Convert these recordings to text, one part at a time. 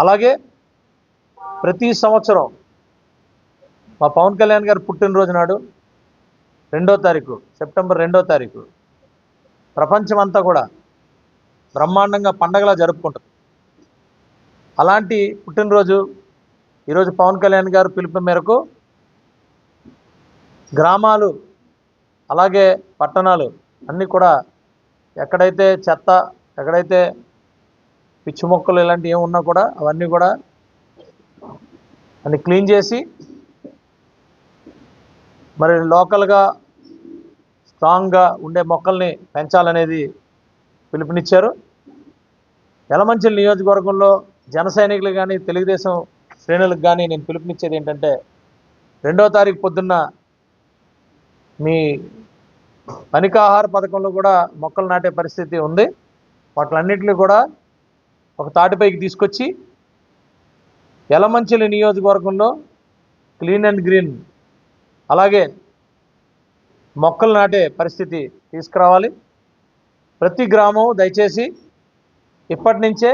అలాగే ప్రతి సంవత్సరం మా పవన్ కళ్యాణ్ గారు పుట్టినరోజు నాడు రెండో తారీఖు సెప్టెంబర్ రెండో తారీఖు ప్రపంచమంతా కూడా బ్రహ్మాండంగా పండగలా జరుపుకుంటుంది అలాంటి పుట్టినరోజు ఈరోజు పవన్ కళ్యాణ్ గారు పిలుపు మేరకు గ్రామాలు అలాగే పట్టణాలు అన్నీ కూడా ఎక్కడైతే చెత్త ఎక్కడైతే పిచ్చి మొక్కలు ఇలాంటివి ఏమున్నా కూడా అవన్నీ కూడా అన్ని క్లీన్ చేసి మరి లోకల్గా స్ట్రాంగ్గా ఉండే మొక్కల్ని పెంచాలనేది పిలుపునిచ్చారు. యలమంచిలి నియోజకవర్గంలో జన సైనికులు కానీ తెలుగుదేశం శ్రేణులకు కానీ నేను పిలుపునిచ్చేది ఏంటంటే రెండో తారీఖు పొద్దున్న మీ పనికాహార పథకంలో కూడా మొక్కలు నాటే పరిస్థితి ఉంది. వాటిలన్నింటినీ కూడా ఒక తాటిపైకి తీసుకొచ్చి ఎలమంచిలి నియోజకవర్గంలో క్లీన్ అండ్ గ్రీన్ అలాగే మొక్కలు నాటే పరిస్థితి తీసుకురావాలి. ప్రతి గ్రామం దయచేసి ఇప్పటి నుంచే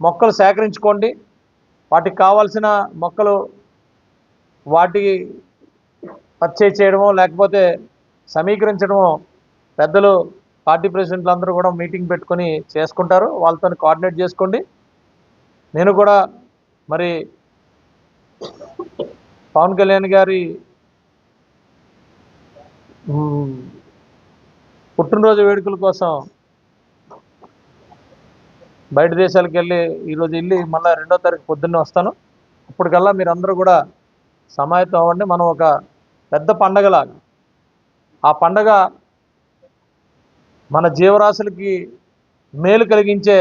మొక్కలు సేకరించుకోండి. వాటికి కావాల్సిన మొక్కలు వాటి పర్చేజ్ చేయడమో లేకపోతే సమీకరించడమో పెద్దలు పార్టీ ప్రెసిడెంట్లు అందరూ కూడా మీటింగ్ పెట్టుకొని చేసుకుంటారు. వాళ్ళతో కోఆర్డినేట్ చేసుకోండి. నేను కూడా మరి పవన్ కళ్యాణ్ గారి పుట్టినరోజు వేడుకల కోసం బయట దేశాలకు వెళ్ళి ఈరోజు వెళ్ళి మళ్ళీ రెండో తారీఖు పొద్దున్నే వస్తాను. అప్పటికల్లా మీరందరూ కూడా సమాయత్తం అవ్వండి. మనం ఒక పెద్ద పండగలాగా ఆ పండగ మన జీవరాశులకి మేలు కలిగించే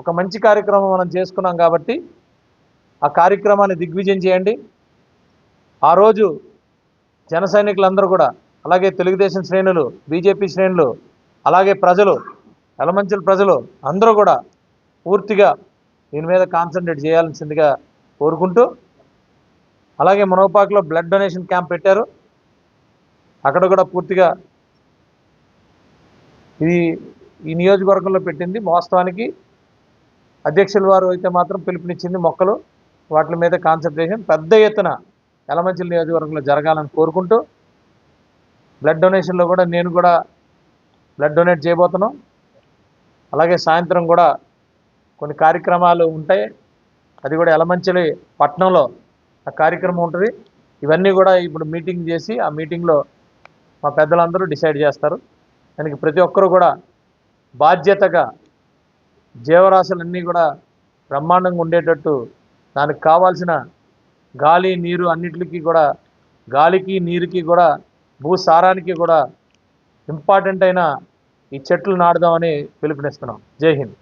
ఒక మంచి కార్యక్రమం మనం చేసుకున్నాం కాబట్టి ఆ కార్యక్రమాన్ని దిగ్విజయం చేయండి. ఆ రోజు జన సైనికులందరూ కూడా అలాగే తెలుగుదేశం శ్రేణులు బీజేపీ శ్రేణులు అలాగే ప్రజలు ఎలమంచుల ప్రజలు అందరూ కూడా పూర్తిగా దీని మీద కాన్సన్ట్రేట్ చేయాల్సిందిగా కోరుకుంటూ అలాగే మనోపాక్లో బ్లడ్ డొనేషన్ క్యాంప్ పెట్టారు. అక్కడ కూడా పూర్తిగా ఇది ఈ నియోజకవర్గంలో పెట్టింది. వాస్తవానికి అధ్యక్షుల వారు అయితే మాత్రం పిలుపునిచ్చింది మొక్కలు వాటి మీద కాన్సన్ట్రేషన్ పెద్ద ఎత్తున ఎలమంచిల నియోజకవర్గంలో జరగాలని కోరుకుంటూ బ్లడ్ డొనేషన్లో కూడా నేను కూడా బ్లడ్ డొనేట్ చేయబోతున్నాం. అలాగే సాయంత్రం కూడా కొన్ని కార్యక్రమాలు ఉంటాయి. అది కూడా ఎలమంచిలి పట్టణంలో ఆ కార్యక్రమం ఉంటుంది. ఇవన్నీ కూడా ఇప్పుడు మీటింగ్ చేసి ఆ మీటింగ్లో మా పెద్దలందరూ డిసైడ్ చేస్తారు. దానికి ప్రతి ఒక్కరూ కూడా బాధ్యతగా జీవరాశులన్నీ కూడా బ్రహ్మాండంగా ఉండేటట్టు దానికి కావాల్సిన గాలి నీరు అన్నిటికీ కూడా గాలికి నీరుకి కూడా భూసారానికి కూడా ఇంపార్టెంట్ అయిన ఈ చెట్లు నాటుదామని పిలుపునిస్తున్నాం. జై హింద్.